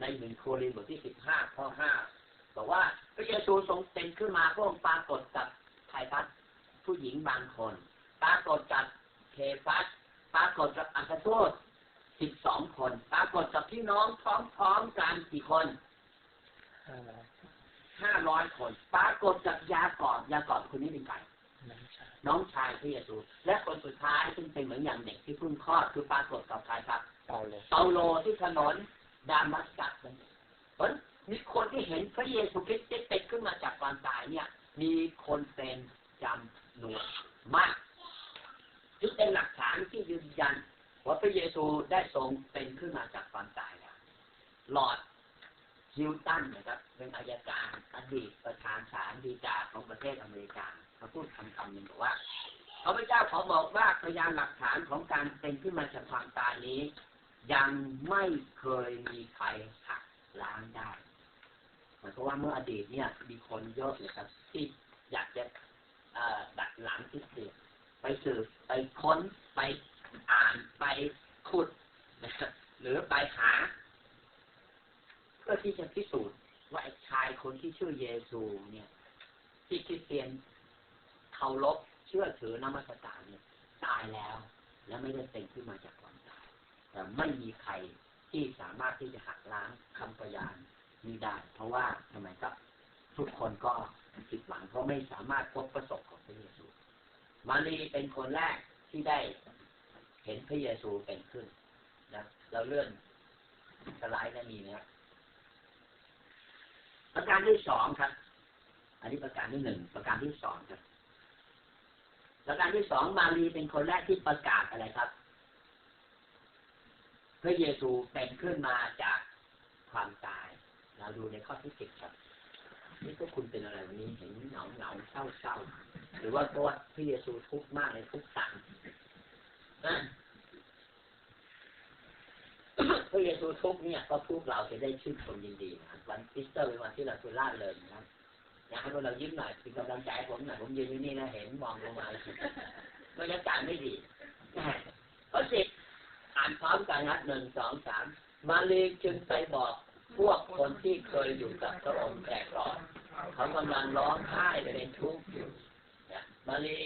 ในหนึ่งโครินธ์บทที่สิบห้าข้อห้าบอกว่าพระเยซูทรงเป็นขึ้นมาพระองค์ปรากฏกับไทพัสผู้หญิงบางคน ปรากฏกับเคฟัสปรากฏกับอัครโทษสิบสองคน ปรากฏกับพี่น้องพร้อมๆกันกี่คนห้าร้อยคน ปรากฏกับยากอบยากอบคนนี้เป็นใครน้องชายพระเยซูและคนสุดท้ายซึ่งเป็นเหมือนอย่างเด็กที่เพิ่งคลอดคือปรากฏกับใครครับเปาโลเปาโลที่ถนน ดามัสกัสเพราะมีคนที่เห็นพระเยซูคริสต์เต็ดขึ้นมาจากความตายเนี่ย มีคนเป็นจำนวนมากจึงเป็นหลักฐานที่ยืนยันว่าพระเยซูได้ทรงเป็นขึ้นมาจากความตายแล้วหลอดฮิวตันนะครับเป็นอายการอดีตประธานศาลฎีกาของประเทศอเมริกาเขาพูดคำคำหนึ่งบอกว่าพระเจ้าขอบอกว่าพยานหลักฐานของการเป็นขึ้นมาจากความตายนี้ ยังไม่เคยมีใครหักล้างได้เพราะว่าเมื่ออดีตเนี่ย มีคนเยอะเลยครับ ที่อยากจะดัดหลังที่เสียไปสืบไปค้นไปอ่านไปขุดนะครับหรือไปหา เพื่อที่จะพิสูจน์ว่าชายคนที่ชื่อเยซูเนี่ย ที่คริสเตียนเคารพเชื่อถือนมัสการเนี่ย ตายแล้ว และไม่ได้เป็นขึ้นมาจาก ไม่มีใครที่สามารถที่จะหักล้างคำพยานนี้ได้ เพราะว่าทำไมครับทุกคนก็ผิดหวังเพราะไม่สามารถพบประสบของพระเยซู มารีเป็นคนแรกที่ได้เห็นพระเยซูเป็นขึ้นนะเราเลื่อนสไลด์นั้นมีนะประการที่สองครับ อันนี้ประการที่หนึ่งประการที่สองครับ ประการที่สองมารีเป็นคนแรกที่ประกาศอะไรครับ พระเยซูเป็นขึ้นมาจากความตาย เราดูในข้อที่สิบครับ นี่ก็คุณเป็นอะไรวันนี้เห็นเหงาเหงาเศร้าเศร้าหรือว่าเพราะว่าพระเยซูทุกข์มากเลยทุกข์สั่งพระเยซูทุกข์เนี่ยก็พวกเราจะได้ชื่นชมยินดีนะวันคริสเตอร์เป็นวันที่เราสุราเลยนะอยากให้พวกเรายิ้มหน่อยเป็นกำลังใจผมหน่อยผมยืนอยู่นี่นะเห็นมองลงมาแล้วบรรยากาศไม่ดีข้อสิบ อ่านพร้อมกันนะหนึ่งสองสามมาลีจึงไปบอกพวกคนที่เคยอยู่กับพระองค์แต่ก่อนเขากำลังร้องไห้เป็นทุกข์อยู่มาลี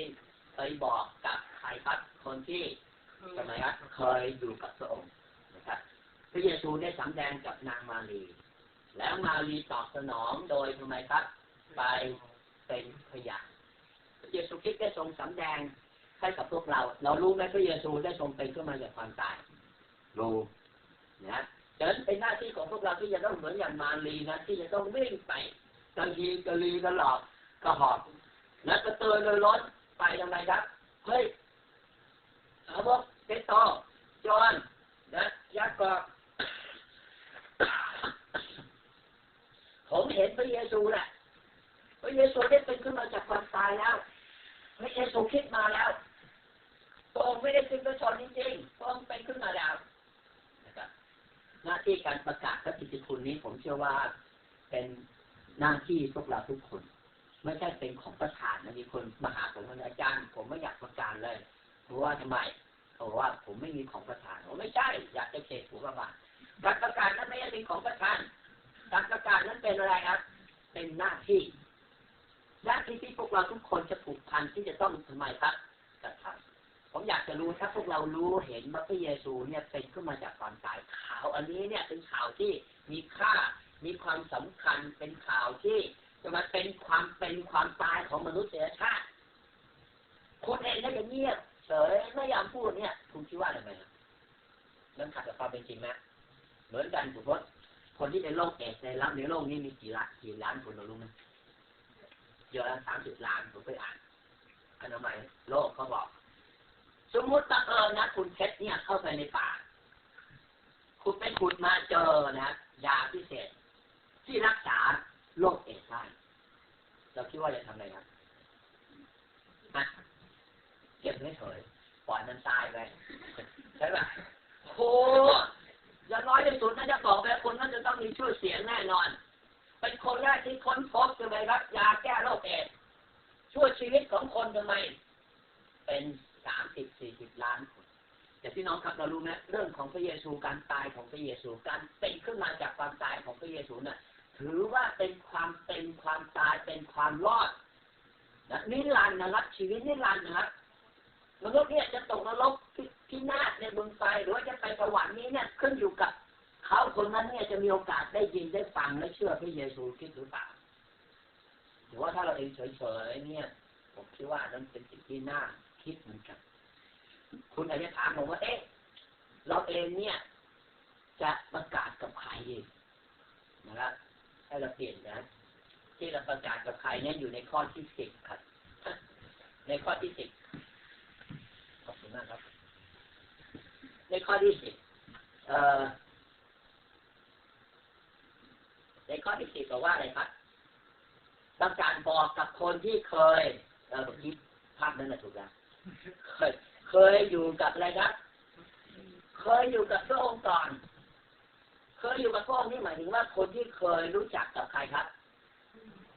ไปบอกกับใครครับคนที่สมัยนั้นเคยอยู่กับพระองค์นะครับพระเยซูได้สำแดงกับนางมาลีแล้วมาลีตอบสนองโดยทำไมครับ ไปเป็นพยานพระเยซูคริสต์ได้ทรงสำแดง ให้กับพวกเรา เรารู้ไหมพระเยซูได้ทรงเป็นขึ้นมาจากความตาย รู้นะฉะนั้นเป็นหน้าที่ของพวกเราที่จะต้องเหมือนอย่างมารีนะที่จะต้องวิ่งไปกระฮีกระลีกระหลอกกระหอบและกระเตือนเลยร้อนไปทำไมครับเฮ้ยเอาบอกเตโตจอนนะยากอบผมเห็นพระเยซูแหละพระเยซูได้เป็นขึ้นมาจากความตายแล้วพระเยซูคิดมาแล้ว ระองค์ไม่ได้เป็นพระชนจริงๆพระองค์เป็นขึ้นมาแล้วนะครับ หน้าที่การประกาศพระกิตติคุณนี้ผมเชื่อว่าเป็นหน้าที่พวกเราทุกคน ไม่ใช่เป็นของประธานนะมีคนมาหาผมอาจารย์ ผมไม่อยากประกาศเลยเพราะว่าทำไมเพราะว่าผมไม่มีของประธานผมไม่ใช่อยากจะเขตผมประบาการประกาศนั้นไม่ใช่เป็นของประธานการประกาศนั้นเป็นอะไรครับ เป็นหน้าที่หน้าที่ที่พวกเราทุกคนจะผูกพันที่จะต้องทำไมครับกระทำ ผมอยากจะรู้ถ้าพวกเรารู้เห็นว่าพระเยซูเนี่ยเป็นขึ้นมาจากความตายข่าวอันนี้เนี่ยเป็นข่าวที่มีค่ามีความสำคัญเป็นข่าวที่จะมาเป็นความเป็นความตายของมนุษยชาติคนเองก็จะเงียบเฉยไม่ยอมพูดเนี่ยคุณคิดว่าอะไรไหมมันขัดกับความเป็นจริงไหมเหมือนกันสมมติคนที่เป็นโรคเอดในรับในโลกนี้มีกี่ล้านกี่ล้านคนเรารู้ไหมเยอะสามสิบล้านผมไปอ่านอนามัยโลกเขาบอก สมมติตะเอิญนะคุณเพชรเนี่ยเข้าไปในป่า คุณไปขุดมาเจอนะยาพิเศษ ที่รักษาโรคเอดส์ได้เราคิดว่าจะทำอะไรครับเก็บไม่เฉยปล่อยมันตายไปใช่ไหมโอ้อย่างน้อยที่สุดน่าจะบอกไปคนนั้นจะต้องมีชื่อเสียงแน่นอน เป็นคนแรกที่ค้นพบใช่ไหมครับยาแก้โรคเอดช่วยชีวิตของคนทำไม เป็น สามสิบสี่สิบล้านคนแต่พี่น้องครับเรารู้ไหมเรื่องของพระเยซูการตายของพระเยซูการเป็นขึ้นมาจากความตายของพระเยซูน่ะถือว่าเป็นความเป็นความตายเป็นความรอดนะนิรันดร์นะครับชีวิตนิรันดร์นะครับมนุษย์เนี่ยจะตกนรกพินาศในเมืองไฟหรือว่าจะไปสวรรค์นี้เนี่ยขึ้นอยู่กับเขาคนนั้นเนี่ยจะมีโอกาสได้ยินได้ฟังและเชื่อพระเยซูคิดหรือเปล่าหรือว่าถ้าเราเองเฉยๆเนี่ยผมคิดว่านั้นเป็นสิ่งที่น่า คิดเหมือนกัน คุณอาจจะถามผมว่า เอ๊ะ เราเองเนี่ย จะประกาศกับใครนะครับให้เราเปลี่ยนนะ ที่เราประกาศกับใครเนี่ยอยู่ในข้อที่สิบครับ ในข้อที่สิบขอบคุณมากครับ ในข้อที่สิบเอ่อในข้อที่สิบบอกว่าอะไรครับต้องการบอกกับคนที่เคย เออผมคิดภาพนั้นนะถูกแล้ว เคยอยู่กับอะไรครับเคยอยู่กับพระองค์ก่อน เคยอยู่กับพระองค์นี่หมายถึงว่าคนที่เคยรู้จักกับใครครับ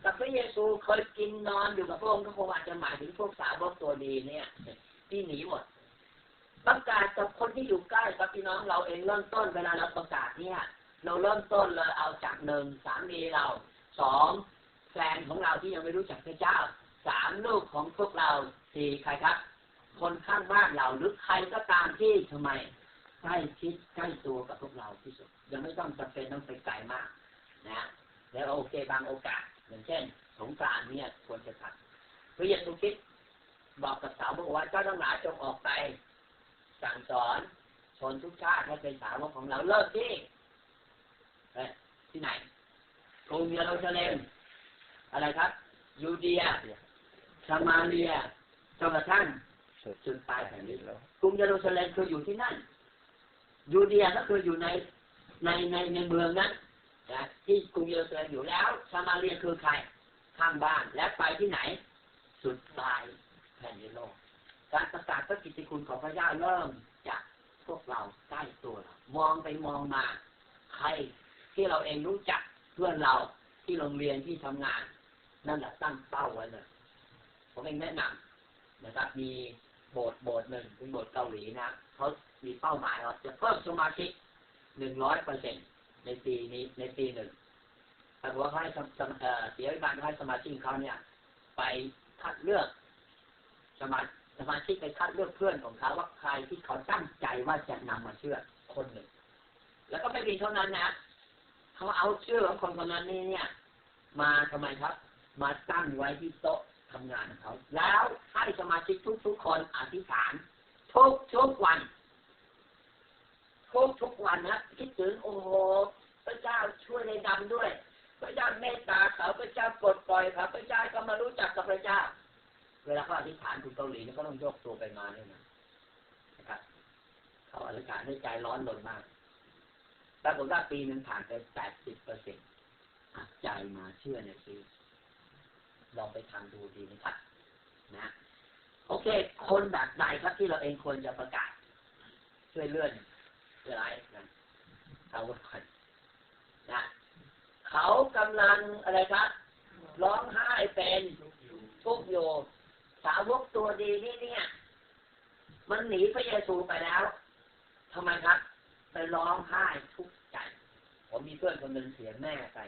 กับพระเยซูเคยกินนอนอยู่กับพระองค์ก็คงอาจจะหมายถึงพวกสาวกตัวดีเนี่ย ที่หนีหมดประกาศกับคนที่อยู่ใกล้กับพี่น้องเราเองเริ่มต้นเวลาเราประกาศเนี่ยเราเริ่มต้นเลยเอาจากหนึ่งสามีเราสองแฟนของเราที่ยังไม่รู้จักพระเจ้าสามลูกของพวกเราสี่ใครครับ คนข้างบ้านเราหรือใครก็ตามที่ทำไมใกล้ชิดใกล้ตัวกับพวกเราที่สุด ยังไม่ต้องจำเป็นต้องไปไกลมากนะแล้วโอเคบางโอกาส อย่างเช่น สงกรานเนี่ยควรจะทำพระเยซูคริสต์บอกกับสาวบอกว่าเจ้าทั้งหลายจงออกไป สั่งสอนชนทุกชาติให้เป็นสาวกของเราเลิกที่ที่ไหนกรุงเยรูซาเล็มอะไรครับ ยูเดียซามาเรียจนกระทั่ง จุดปลายแผ่นดินกรุงเยรูซาเล็มคืออยู่ที่นั่น ยูเดียก็คืออยู่ในในในในเมืองนั้นนะที่กรุงเยรูซาเล็มอยู่แล้วซามาเรียคือใครข้างบ้านและไปที่ไหน สุดปลายแผ่นดินโลกการประกาศพระกิตติคุณของพระเจ้าเริ่มจากพวกเราใกล้ตัวเรามองไปมองมา ใครที่เราเองรู้จักเพื่อนเราที่โรงเรียนที่ทำงาน นั่นแหละตั้งเป้าไว้เลยผมเองแนะนำนะครับมี โบสถ์โบสถ์หนึ่งเป็นโบสถ์เกาหลีนะเขามีเป้าหมายว่าจะเพิ่มสมาชิกหนึ่งร้อยเปอร์เซ็นในปีนี้ในปีหนึ่งแต่ว่าเขาให้เสียการให้สมาชิกเขาเนี่ย ไปคัดเลือกสมาสมาชิกไปคัดเลือกเพื่อนของเขาว่าใครที่เขาตั้งใจว่าจะนำมาเชื่อคนหนึ่ง แล้วก็ไม่เพียงเท่านั้นนะเขาเอาเชื่อของคนคนนั้นนี่เนี่ย มาทำไมครับ มาตั้งไว้ที่โต๊ะ ทำงานเขาแล้วให้สมาชิกทุกๆคนอธิษฐานทุกทุกวันทุกทุกวันนะคิดถึงโอ้โหพระเจ้าช่วยในดำด้วย พระเจ้าเมตตาเขาพระเจ้ากดปล่อยเขาพระเจ้าก็มารู้จักกับพระเจ้า เวลาเขาอธิษฐานคุณเกาหลีนี่ก็ต้องยกตัวไปมาเนี่ยนะครับเขาอธิษฐานด้วยใจร้อนรนมากปรากฏว่าปีหนึ่งผ่านไปแปดสิบเปอร์เซ็นต์ใจมาเชื่อในปี ลองไปทำดูดีไหมครับนะโอเค คนแบบใดครับที่เราเองควรจะประกาศ ช่วยเลื่อนเวลากันเขาไว้คนนะเขากำลังอะไรครับร้องไห้เป็นทุกโยสาวกตัวดีนี่เนี่ย มันหนีพระเยซูไปแล้วทำไมครับ ไปร้องไห้ทุกใจ ผมมีเพื่อนคนหนึ่งเสียแม่ไป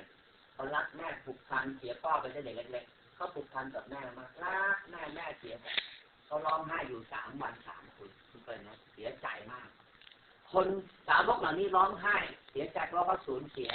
เขารักแม่ผูกพันเสียพ่อไปตั้งแต่เล็กๆ เขาผูกพันกับแม่มากรักแม่แม่เสียเขาร้องไห้อยู่สามวันสามคืนคุณเป็นนะเสียใจมาก คนสาวกเหล่านี้ร้องไห้ เสียใจเพราะเขาสูญเสีย